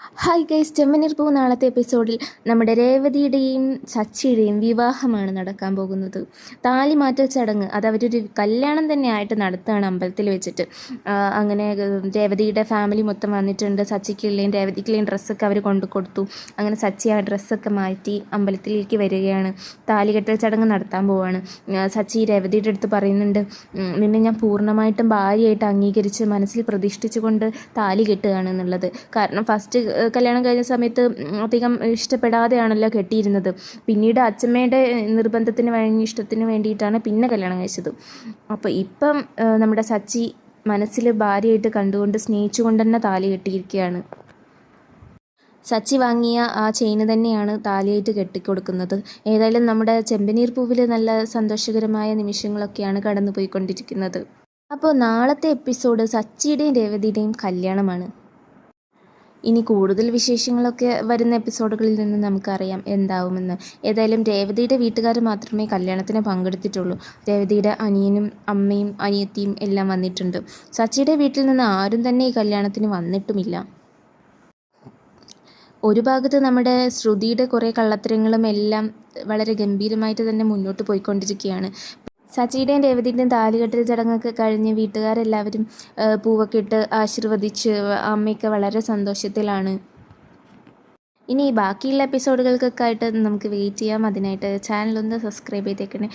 Hi guys ചെമ്മനീർ പൂ നാളത്തെ എപ്പിസോഡിൽ നമ്മുടെ രേവതിയുടെയും സച്ചിയുടെയും വിവാഹമാണ് നടക്കാൻ പോകുന്നത്. താലി മാറ്റ ചടങ്ങ് അത് അവരൊരു കല്യാണം തന്നെ ആയിട്ട് നടത്തുകയാണ് അമ്പലത്തിൽ വെച്ചിട്ട്. അങ്ങനെ രേവതിയുടെ ഫാമിലി മൊത്തം വന്നിട്ടുണ്ട്. സച്ചിക്കുള്ളേയും രേവതിക്കുള്ളേയും ഡ്രസ്സൊക്കെ അവർ കൊണ്ടു കൊടുത്തു. അങ്ങനെ സച്ചി ആ ഡ്രസ്സൊക്കെ മാറ്റി അമ്പലത്തിലേക്ക് വരികയാണ്. താലി കെട്ടൽ ചടങ്ങ് നടത്താൻ പോവുകയാണ് സച്ചി രേവതിയുടെ അടുത്ത് പറയുന്നുണ്ട് നിന്നെ ഞാൻ പൂർണമായിട്ടും ഭാര്യയായിട്ട് അംഗീകരിച്ച് മനസ്സിൽ പ്രതിഷ്ഠിച്ചുകൊണ്ട് താലി കെട്ടുകയാണ് എന്നുള്ളത്. കാരണം ഫസ്റ്റ് കല്യാണം കഴിഞ്ഞ സമയത്ത് അധികം ഇഷ്ടപ്പെടാതെയാണല്ലോ കെട്ടിയിരുന്നത്. പിന്നീട് അച്ഛമ്മയുടെ നിർബന്ധത്തിന് വഴങ്ങി ഇഷ്ടത്തിന് വേണ്ടിയിട്ടാണ് പിന്നെ കല്യാണം കഴിച്ചത്. അപ്പോൾ ഇപ്പം നമ്മുടെ സച്ചി മനസ്സിൽ ഭാര്യയായിട്ട് കണ്ടുകൊണ്ട് സ്നേഹിച്ചുകൊണ്ട് തന്നെ താലി കെട്ടിയിരിക്കുകയാണ്. സച്ചി വാങ്ങിയ ആ ചെയിന് തന്നെയാണ് താലിയായിട്ട് കെട്ടിക്കൊടുക്കുന്നത്. ഏതായാലും നമ്മുടെ ചെമ്പനീർ പൂവിൽ നല്ല സന്തോഷകരമായ നിമിഷങ്ങളൊക്കെയാണ് കടന്നു പോയിക്കൊണ്ടിരിക്കുന്നത് അപ്പോൾ നാളത്തെ എപ്പിസോഡ് സച്ചിയുടെയും രേവതിയുടെയും കല്യാണമാണ്. ഇനി കൂടുതൽ വിശേഷങ്ങളൊക്കെ വരുന്ന എപ്പിസോഡുകളിൽ നിന്ന് നമുക്കറിയാം എന്താവുമെന്ന്. ഏതായാലും രേവതിയുടെ വീട്ടുകാർ മാത്രമേ കല്യാണത്തിന് പങ്കെടുത്തിട്ടുള്ളൂ. രേവതിയുടെ അനിയനും അമ്മയും അനിയത്തിയും എല്ലാം വന്നിട്ടുണ്ട്. സച്ചിയുടെ വീട്ടിൽ നിന്ന് ആരും തന്നെ ഈ കല്യാണത്തിന് വന്നിട്ടുമില്ല. ഒരു ഭാഗത്ത് നമ്മുടെ ശ്രുതിയുടെ കുറേ കള്ളത്തരങ്ങളും എല്ലാം വളരെ ഗംഭീരമായിട്ട് തന്നെ മുന്നോട്ട് പോയിക്കൊണ്ടിരിക്കുകയാണ്. സച്ചിയുടെയും രേവതിയുടെയും താലികെട്ടൽ ചടങ്ങൊക്കെ കഴിഞ്ഞ് വീട്ടുകാരെല്ലാവരും പൂവൊക്കെ ഇട്ട് ആശീർവദിച്ച് അമ്മയൊക്കെ വളരെ സന്തോഷത്തിലാണ്. ഇനി ബാക്കിയുള്ള എപ്പിസോഡുകൾക്കൊക്കെ ആയിട്ട് നമുക്ക് വെയിറ്റ് ചെയ്യാം. അതിനായിട്ട് ചാനലൊന്ന് സബ്സ്ക്രൈബ് ചെയ്തേക്കണേ.